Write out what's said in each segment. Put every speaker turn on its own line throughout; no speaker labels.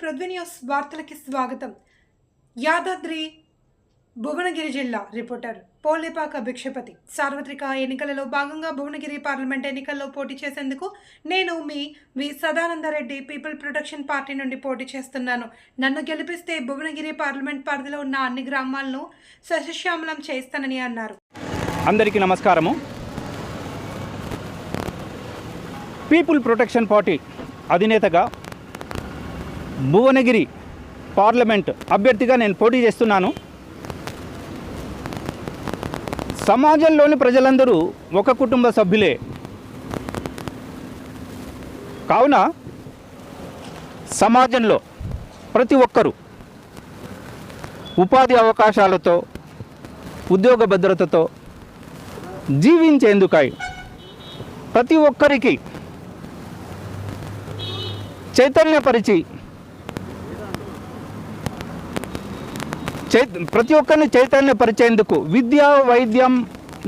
Prithvi news వార్తలకి స్వాగతం. యాదాద్రి భువనగిరి జిల్లా reporter Polepaka Bhikshapathi. సార్వత్రిక ఎన్నికలలో భాగంగా భువనగిరి పార్లమెంట్ ఎన్నికల్లో పోటీ చేసేందుకు నేను మీ V. Sadanandareddy people protection party నుండి పోటీ చేస్తున్నాను. నన్ను గెలిపిస్తే భువనగిరి పార్లమెంట్ పరిధిలో ఉన్న అన్ని గ్రామాలను సస్యశ్యామలం చేస్తానని అన్నారు.
అందరికీ నమస్కారము. పీపుల్ ప్రొటెక్షన్ పార్టీ అధినేతగా భువనగిరి పార్లమెంట్ అభ్యర్థిగా నేను పోటీ చేస్తున్నాను. సమాజంలోని ప్రజలందరూ ఒక కుటుంబ సభ్యులే. కావున సమాజంలో ప్రతి ఒక్కరూ ఉపాధి అవకాశాలతో ఉద్యోగ భద్రతతో జీవించేందుకై ప్రతి ఒక్కరికి చైతన్యపరిచి చై ప్రతి ఒక్కరిని చైతన్యపరిచేందుకు విద్య వైద్యం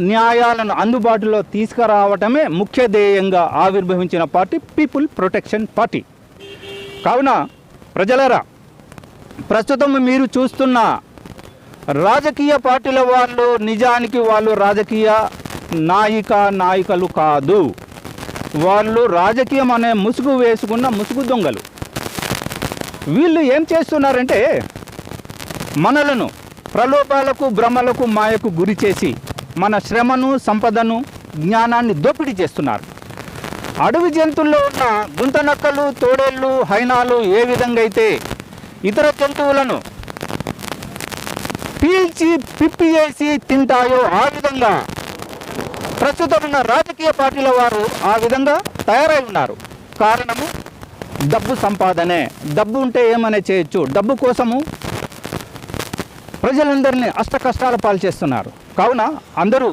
న్యాయాలను అందుబాటులో తీసుకురావటమే ముఖ్య ధ్యేయంగా ఆవిర్భవించిన పార్టీ పీపుల్ ప్రొటెక్షన్ పార్టీ. కావున ప్రజలరా ప్రస్తుతం మీరు చూస్తున్న రాజకీయ పార్టీల వాళ్ళు నిజానికి వాళ్ళు రాజకీయ నాయిక నాయకులు కాదు. వాళ్ళు రాజకీయం అనే ముసుగు వేసుకున్న ముసుగు దొంగలు. వీళ్ళు ఏం చేస్తున్నారంటే మనలను ప్రలోభాలకు భ్రమలకు మాయకు గురి చేసి మన శ్రమను సంపదను జ్ఞానాన్ని దోపిడీ చేస్తున్నారు. అడవి జంతువుల్లో ఉన్న గుంతనక్కలు తోడేళ్ళు హైనాలు ఏ విధంగా అయితే ఇతర జంతువులను పీల్చి పిప్పి వేసి తింటాయో ఆ విధంగా ప్రస్తుతం ఉన్న రాజకీయ పార్టీల వారు ఆ విధంగా తయారై ఉన్నారు. కారణము డబ్బు సంపాదనే. డబ్బు ఉంటే ఏమనే చేయొచ్చు? డబ్బు కోసము ప్రజలందరినీ అష్ట కష్టాల పాలు చేస్తున్నారు. కావున అందరూ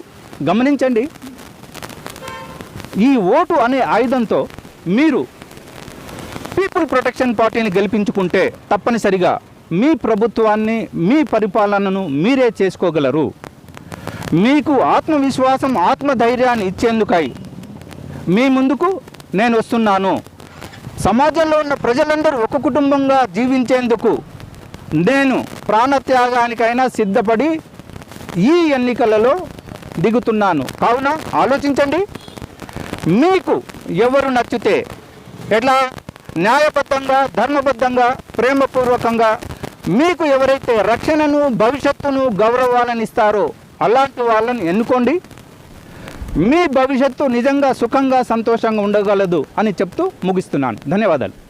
గమనించండి. ఈ ఓటు అనే ఆయుధంతో మీరు పీపుల్ ప్రొటెక్షన్ పార్టీని గెలిపించుకుంటే తప్పనిసరిగా మీ ప్రభుత్వాన్ని మీ పరిపాలనను మీరే చేసుకోగలరు. మీకు ఆత్మవిశ్వాసం ఆత్మధైర్యాన్ని ఇచ్చేందుకై మీ ముందుకు నేను వస్తున్నాను. సమాజంలో ఉన్న ప్రజలందరూ ఒక కుటుంబంగా జీవించేందుకు నేను ప్రాణత్యాగానికైనా సిద్ధపడి ఈ ఎన్నికలలో దిగుతున్నాను. కావున ఆలోచించండి. మీకు ఎవరు నచ్చితే ఎట్లా? న్యాయబద్ధంగా ధర్మబద్ధంగా ప్రేమపూర్వకంగా మీకు ఎవరైతే రక్షణను భవిష్యత్తును గౌరవాలను ఇస్తారో అలాంటి వాళ్ళని ఎన్నుకోండి. మీ భవిష్యత్తు నిజంగా సుఖంగా సంతోషంగా ఉండగలదు అని చెప్తూ ముగిస్తున్నాను. ధన్యవాదాలు.